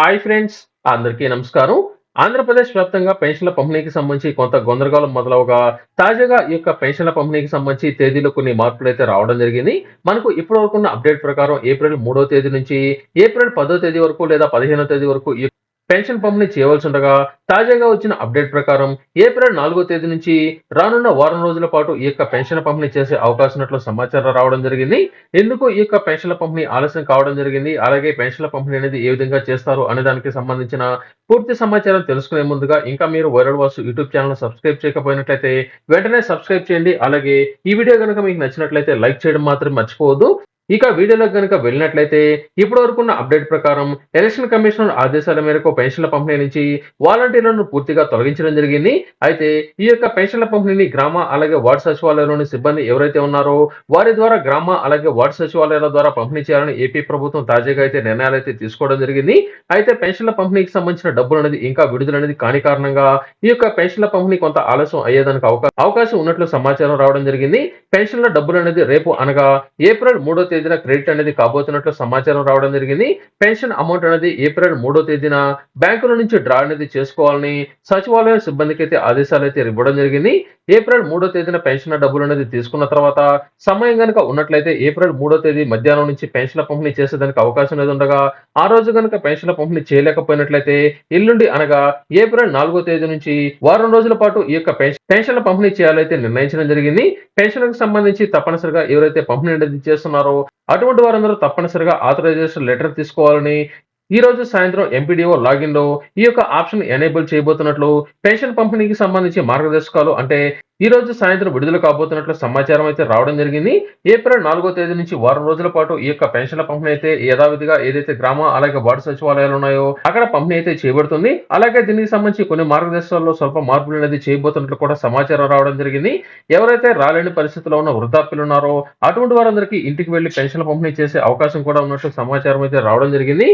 Hi friends అందరికీ నమస్కారం. ఆంధ్రప్రదేశ్ వ్యాప్తంగా పెన్షన్ల పంపిణీకి సంబంధించి కొంత గందరగోళం మొదలవగా తాజాగా ఈ యొక్క పెన్షన్ల పంపిణీకి సంబంధించి తేదీలో కొన్ని మార్పులు అయితే రావడం జరిగింది. మనకు ఇప్పటి వరకు ఉన్న అప్డేట్ ప్రకారం ఏప్రిల్ మూడో తేదీ నుంచి ఏప్రిల్ పదో తేదీ వరకు లేదా పదిహేనో తేదీ వరకు ఈ పెన్షన్ పంపిణీ చేయవలసి ఉండగా తాజాగా వచ్చిన అప్డేట్ ప్రకారం ఏప్రిల్ నాలుగో తేదీ నుంచి రానున్న వారం రోజుల పాటు ఈ యొక్క పెన్షన్ పంపిణీ చేసే అవకాశం ఉన్నట్లు సమాచారం రావడం జరిగింది. ఎందుకు ఈ యొక్క పెన్షన్ల పంపిణీ ఆలస్యం కావడం జరిగింది? అలాగే పెన్షన్ల పంపిణీ అనేది ఏ విధంగా చేస్తారు అనే దానికి సంబంధించిన పూర్తి సమాచారం తెలుసుకునే ముందుగా ఇంకా మీరు viral Vasu YouTube channel subscribe చేయకపోయినట్లయితే వెంటనే సబ్స్క్రైబ్ చేయండి. అలాగే ఈ వీడియో కనుక మీకు నచ్చినట్లయితే లైక్ చేయడం మాత్రం మర్చిపోవద్దు. ఇక వీడియోలోకి కనుక వెళ్ళినట్లయితే ఇప్పటి వరకు ఉన్న అప్డేట్ ప్రకారం ఎలక్షన్ కమిషనర్ ఆదేశాల మేరకు పెన్షన్ల పంపిణీ నుంచి వాలంటీర్లను పూర్తిగా తొలగించడం జరిగింది. అయితే ఈ యొక్క పెన్షన్ల పంపిణీని గ్రామ అలాగే వార్డు సచివాలయంలోని సిబ్బంది ఎవరైతే ఉన్నారో వారి ద్వారా గ్రామ అలాగే వార్డు సచివాలయాల ద్వారా పంపిణీ చేయాలని ఏపీ ప్రభుత్వం తాజాగా అయితే నిర్ణయాలు అయితే తీసుకోవడం జరిగింది. అయితే పెన్షన్ల పంపిణీకి సంబంధించిన డబ్బులు అనేది ఇంకా విడుదల అనేది కాని కారణంగా ఈ యొక్క పెన్షన్ల పంపిణీ కొంత ఆలస్యం అయ్యేదానికి అవకా- అవకాశం ఉన్నట్లు సమాచారం రావడం జరిగింది. పెన్షన్ల డబ్బులు అనేది రేపు అనగా ఏప్రిల్ మూడో తేదీన క్రెడిట్ అనేది కాబోతున్నట్లు సమాచారం రావడం జరిగింది. పెన్షన్ అమౌంట్ అనేది ఏప్రిల్ మూడో తేదీన బ్యాంకుల నుంచి డ్రా అనేది చేసుకోవాలని సచివాలయ సిబ్బందికి అయితే ఆదేశాలు అయితే ఇవ్వడం జరిగింది. ఏప్రిల్ మూడో తేదీన పెన్షన్ డబ్బులు అనేది తీసుకున్న తర్వాత సమయం కనుక ఉన్నట్లయితే ఏప్రిల్ మూడో తేదీ మధ్యాహ్నం నుంచి పెన్షన్ల పంపిణీ చేసేదానికి అవకాశం అనేది ఉండగా ఆ రోజు కనుక పెన్షన్ల పంపిణీ చేయలేకపోయినట్లయితే ఎల్లుండి అనగా ఏప్రిల్ నాలుగో తేదీ నుంచి వారం రోజుల పాటు ఈ యొక్క పెన్షన్ పెన్షన్ల పంపిణీ చేయాలైతే నిర్ణయించడం జరిగింది. పెన్షన్లకు సంబంధించి తప్పనిసరిగా ఎవరైతే పంపిణీ అనేది చేస్తున్నారో అటువంటి వారందరూ తప్పనిసరిగా ఆథరైజేషన్ లెటర్ తీసుకోవాలని ఈ రోజు సాయంత్రం ఎంపీడీఓ లాగిన్లో ఈ యొక్క ఆప్షన్ ఎనేబుల్ చేయబోతున్నట్లు పెన్షన్ పంపిణీకి సంబంధించి మార్గదర్శకాలు అంటే ఈ రోజు సాయంత్రం విడుదల కాబోతున్నట్లు సమాచారం అయితే రావడం జరిగింది. ఏప్రిల్ నాలుగో తేదీ నుంచి వారం రోజుల పాటు ఈ యొక్క పెన్షన్ల పంపిణీ అయితే యథావిధిగా ఏదైతే గ్రామ అలాగే వార్డు సచివాలయాలు ఉన్నాయో అక్కడ పంపిణీ అయితే చేయబడుతుంది. అలాగే దీనికి సంబంధించి కొన్ని మార్గదర్శకాల్లో స్వల్ప మార్పులు అనేది చేయబోతున్నట్లు కూడా సమాచారం రావడం జరిగింది. ఎవరైతే రాలేని పరిస్థితిలో ఉన్న వృద్ధాప్యులు ఉన్నారో అటువంటి వారందరికీ ఇంటికి వెళ్ళి పెన్షన్ల పంపిణీ చేసే అవకాశం కూడా ఉన్నట్లు సమాచారం అయితే రావడం జరిగింది.